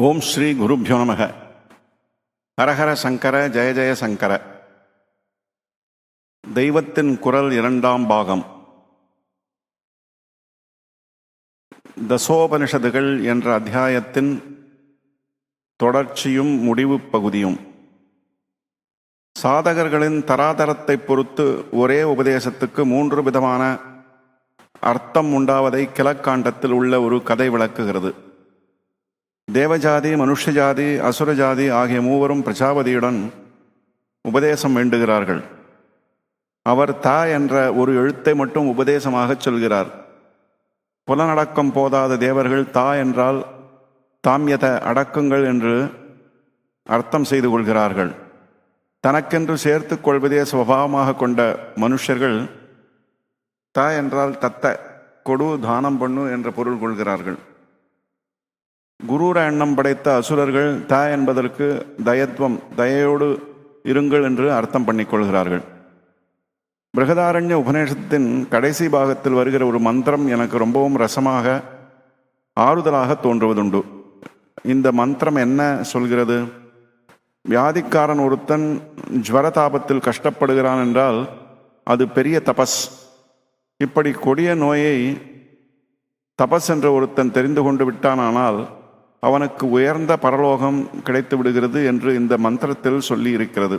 ஓம் ஸ்ரீ குருபியோ நமக. ஹரஹர சங்கர ஜெய ஜெய சங்கர. தெய்வத்தின் குரல் இரண்டாம் பாகம். தசோபனிஷதுகள் என்ற அத்தியாயத்தின் தொடர்ச்சியும் முடிவு பகுதியும். சாதகர்களின் தராதரத்தை பொறுத்து ஒரே உபதேசத்துக்கு மூன்று விதமான அர்த்தம் உண்டாவதை கிழக்காண்டத்தில் உள்ள ஒரு கதை விளக்குகிறது. தேவஜாதி மனுஷஜாதி அசுரஜாதி ஆகிய மூவரும் பிரஜாபதியுடன் உபதேசம் வேண்டுகிறார்கள். அவர் தா என்ற ஒரு எழுத்தை மட்டும் உபதேசமாகச் சொல்கிறார். புலனடக்கம் போதாத தேவர்கள் தா என்றால் தாமியத அடக்குங்கள் என்று அர்த்தம் செய்து கொள்கிறார்கள். தனக்கென்று சேர்த்துக் கொள்வதே சுபாவமாக கொண்ட மனுஷர்கள் த என்றால் தத்த கொடு தானம் பண்ணு என்ற பொருள் கொள்கிறார்கள். குரூர எண்ணம் படைத்த அசுரர்கள் த என்பதற்கு தயத்வம் தயையோடு இருங்கள் என்று அர்த்தம் பண்ணிக்கொள்கிறார்கள். பிருகதாரண்ய உபநேஷத்தின் கடைசி பாகத்தில் வருகிற ஒரு மந்திரம் எனக்கு ரொம்பவும் ரசமாக ஆறுதலாக தோன்றுவதுண்டு. இந்த மந்திரம் என்ன சொல்கிறது? வியாதிக்காரன் ஒருத்தன் ஜுவரதாபத்தில் கஷ்டப்படுகிறான் என்றால் அது பெரிய தபஸ். இப்படி கொடிய நோயை தபஸ் என்ற ஒருத்தன் தெரிந்து கொண்டு விட்டானானால் அவனுக்கு உயர்ந்த பரலோகம் கிடைத்து விடுகிறது என்று இந்த மந்திரத்தில் சொல்லி இருக்கிறது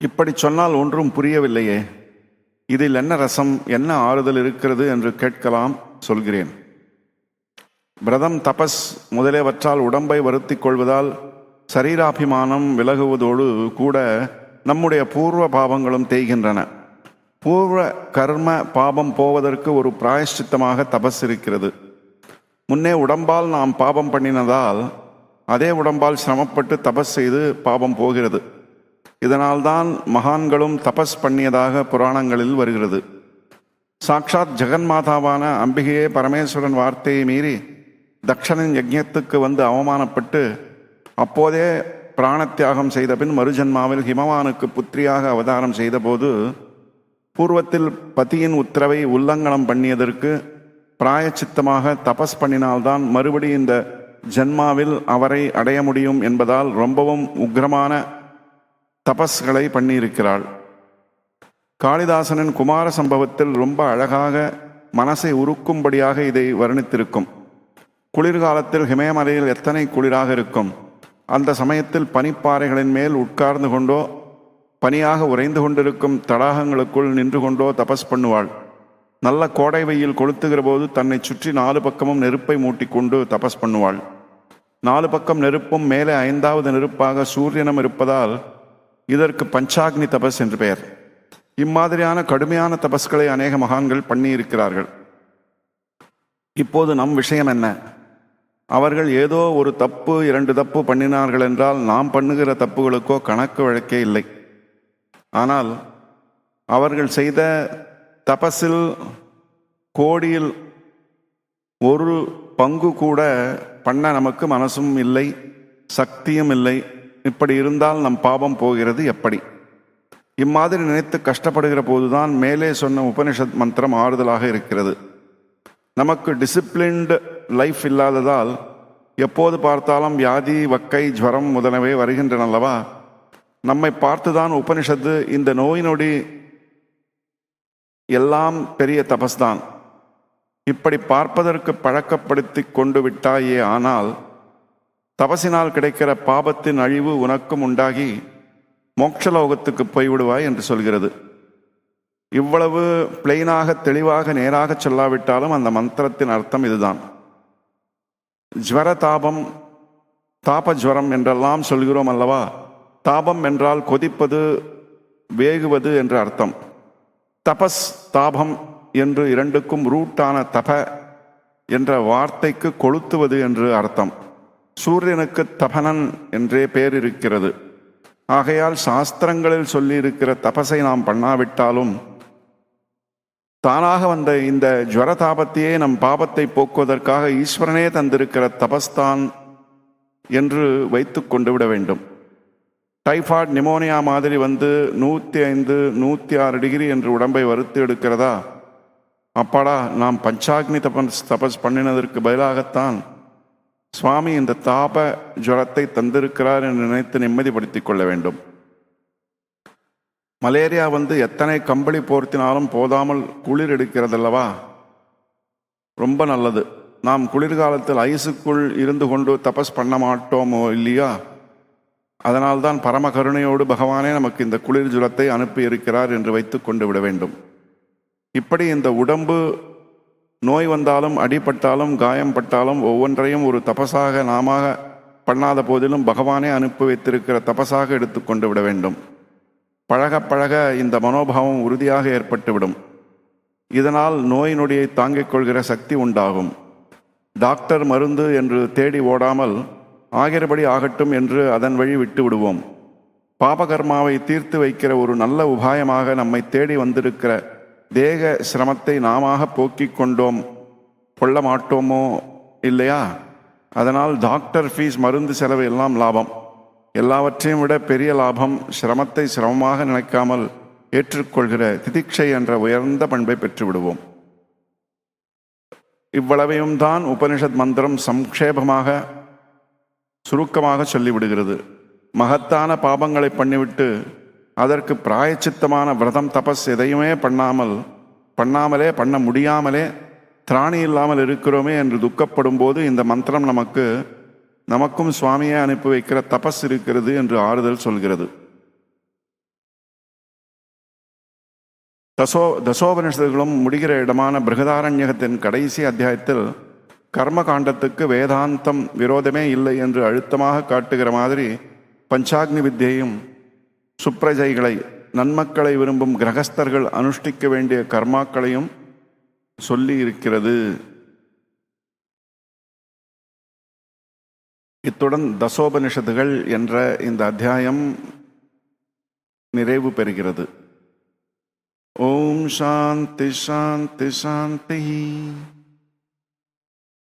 இப்படி சொன்னால் ஒன்றும் புரியவில்லையே. இதில் என்ன ரசம் என்ன ஆறுதல் இருக்கிறது என்று கேட்கலாம் சொல்கிறேன். பிரதம் தபஸ் முதலியவற்றால் உடம்பை வருத்தி கொள்வதால் சரீராபிமானம் விலகுவதோடு கூட நம்முடைய பூர்வ பாவங்களும் தேய்கின்றன. பூர்வ கர்ம பாபம் போவதற்கு ஒரு பிராயஷ்சித்தமாக தபஸ் இருக்கிறது. முன்னே உடம்பால் நாம் பாபம் பண்ணினதால் அதே உடம்பால் சிரமப்பட்டு தபஸ் செய்து பாபம் போகிறது. இதனால்தான் மகான்களும் தபஸ் பண்ணியதாக புராணங்களில் வருகிறது. சாக்ஷாத் ஜெகன்மாதாவான அம்பிகையே பரமேஸ்வரன் வார்த்தையை மீறி தக்ஷனின் யஜ்யத்துக்கு வந்து அவமானப்பட்டு அப்போதே பிராணத்தியாகம் செய்த பின் மறுஜன்மாவில் ஹிமவானுக்கு புத்திரியாக அவதாரம் செய்தபோது பூர்வத்தில் பதியின் உத்தரவை உல்லங்கனம் பண்ணியதற்கு பிராயச்சித்தமாக தபஸ் பண்ணினால்தான் மறுபடி இந்த ஜென்மாவில் அவரை அடைய முடியும் என்பதால் ரொம்பவும் உக்ரமான தபஸ்களை பண்ணியிருக்கிறாள். காளிதாசனின் குமார சம்பவத்தில் ரொம்ப அழகாக மனசை உருக்கும்படியாக இதை வர்ணித்திருக்கும். குளிர்காலத்தில் ஹிமயமலையில் எத்தனை குளிராக இருக்கும்? அந்த சமயத்தில் பனிப்பாறைகளின் மேல் உட்கார்ந்து கொண்டோ பனியாக உறைந்து கொண்டிருக்கும் தடாகங்களுக்குள் நின்று கொண்டோ தபஸ் பண்ணுவாள். நல்ல கோடை வெயில் கொளுத்துகிற போது தன்னை சுற்றி நாலு பக்கமும் நெருப்பை மூட்டிக்கொண்டு தபஸ் பண்ணுவாள். நாலு பக்கம் நெருப்பும் மேலே ஐந்தாவது நெருப்பாக சூரியனும் இருப்பதால் இதற்கு பஞ்சாக்னி தபஸ் என்று பெயர். இம்மாதிரியான கடுமையான தபஸ்களை அநேக மகான்கள் பண்ணியிருக்கிறார்கள். இப்போது நம் விஷயம் என்ன? அவர்கள் ஏதோ ஒரு தப்பு இரண்டு தப்பு பண்ணினார்கள் என்றால் நாம் பண்ணுகிற தப்புகளுக்கோ கணக்கு வழக்கே இல்லை. ஆனால் அவர்கள் செய்த தபஸில் கோடியில் ஒரு பங்கு கூட பண்ண நமக்கு மனசும் இல்லை சக்தியும் இல்லை. இப்படி இருந்தால் நம் பாபம் போகிறது எப்படி? இம்மாதிரி நினைத்து கஷ்டப்படுகிற போதுதான் மேலே சொன்ன உபனிஷத் மந்திரம் ஆறுதலாக இருக்கிறது. நமக்கு டிசிப்ளின்டு லைஃப் இல்லாததால் எப்போது பார்த்தாலும் வியாதி வக்கை ஜுவரம் முதலவே வருகின்றனல்லவா? நம்மை பார்த்துதான் உபனிஷத்து இந்த நோய் நொடி எல்லாம் பெரிய தபஸ்தான். இப்படி பார்ப்பதற்கு பழக்கப்படுத்தி கொண்டு விட்டாயே ஆனால் தபசினால் கிடைக்கிற பாபத்தின் அழிவு உனக்கும் உண்டாகி மோட்சலோகத்துக்கு போய்விடுவாய் என்று சொல்கிறது. இவ்வளவு பிளெயினாக தெளிவாக நேராக சொல்லாவிட்டாலும் அந்த மந்திரத்தின் அர்த்தம் இதுதான். ஜுவர தாபம் தாப ஜுவரம் என்றெல்லாம் சொல்கிறோம் அல்லவா? தாபம் என்றால் கொதிப்பது வேகுவது என்று அர்த்தம். தபஸ் தாபம் என்று இரண்டுக்கும் ரூட்டான தப என்ற வார்த்தைக்கு கொளுத்துவது என்று அர்த்தம். சூரியனுக்கு தபனன் என்றே பேர் இருக்கிறது ஆகையால் சாஸ்திரங்களில் சொல்லியிருக்கிற தபஸை நாம் பண்ணாவிட்டாலும் தானாக வந்த இந்த ஜுவர தாபத்தையே நம் பாபத்தை போக்குவதற்காக ஈஸ்வரனே தந்திருக்கிற தபஸ்தான் என்று வைத்து கொண்டு விட வேண்டும். டைஃபாய்ட் நிமோனியா மாதிரி வந்து நூற்றி ஐந்து நூற்றி ஆறு டிகிரி என்று உடம்பை வறுத்து எடுக்கிறதா? அப்பாடா நாம் பஞ்சாக்னி தபஸ் தபஸ் பண்ணினதற்கு பதிலாகத்தான் சுவாமி இந்த தாப ஜுரத்தை தந்திருக்கிறார் என்று நினைத்து நிம்மதிப்படுத்தி கொள்ள வேண்டும். மலேரியா வந்து எத்தனை கம்பளி போர்த்தினாலும் போதாமல் குளிர் எடுக்கிறதல்லவா? ரொம்ப நல்லது. நாம் குளிர்காலத்தில் ஐஸுக்குள் இருந்து கொண்டு தபஸ் பண்ண மாட்டோமோ இல்லையா? அதனால்தான் பரம கருணையோடு பகவானே நமக்கு இந்த குளிர் ஜுலத்தை அனுப்பி இருக்கிறார் என்று வைத்து கொண்டு விட வேண்டும். இப்படி இந்த உடம்பு நோய் வந்தாலும் அடிபட்டாலும் காயம் பட்டாலும் ஒவ்வொன்றையும் ஒரு தபசாக நாம பண்ணாத போதிலும் பகவானே அனுப்பி வைத்திருக்கிற தபசாக எடுத்துக்கொண்டு விட வேண்டும். பழக பழக இந்த மனோபாவம் உறுதியாக ஏற்பட்டுவிடும். இதனால் நோய் நொடியை தாங்கிக் கொள்கிற சக்தி உண்டாகும். டாக்டர் மருந்து என்று தேடி ஓடாமல் ஆகிறபடி ஆகட்டும் என்று அதன் வழி விட்டு விடுவோம் பாபகர்மாவை தீர்த்து வைக்கிற ஒரு நல்ல உபாயமாக நம்மை தேடி வந்திருக்கிற தேக சிரமத்தை நாமாக போக்கிக் கொண்டோம். கொள்ள மாட்டோமோ இல்லையா? அதனால் டாக்டர் ஃபீஸ் மருந்து செலவு எல்லாம் லாபம். எல்லாவற்றையும் விட பெரிய லாபம் சிரமத்தை சிரமமாக நினைக்காமல் ஏற்றுக்கொள்கிற திதிக்ஷை என்ற உயர்ந்த பண்பை பெற்றுவிடுவோம். இவ்வளவையும் தான் உபனிஷத் மந்திரம் சம்க்ஷேபமாக சுருக்கமாக சொல்லிவிடுகிறது. மகத்தான பாபங்களை பண்ணிவிட்டு அதற்கு பிராயச்சித்தமான விரதம் தபஸ் எதையுமே பண்ணாமல் பண்ணாமலே பண்ண முடியாமலே திராணி இல்லாமல் இருக்கிறோமே என்று துக்கப்படும் போது இந்த மந்திரம் நமக்கு நமக்கும் சுவாமியை அனுப்பி வைக்கிற தபஸ் இருக்கிறது என்று ஆறுதல் சொல்கிறது. தசோ தசோபனிஷத்துகளும் முடிகிற இடமான பிருகதாரண்யகத்தின் கடைசி அத்தியாயத்தில் கர்ம காண்டத்துக்கு வேதாந்தம் விரோதமே இல்லை என்று அழுத்தமாக காட்டுகிற மாதிரி பஞ்சாக்னி வித்தியையும் சுப்ரஜைகளை நன்மக்களை விரும்பும் கிரகஸ்தர்கள் அனுஷ்டிக்க வேண்டிய கர்மாக்களையும் சொல்லி இருக்கிறது இத்துடன் தசோபனிஷத்துகள் என்ற இந்த அத்தியாயம் நிறைவு பெறுகிறது. ஓம் சாந்தி சாந்தி சாந்தி.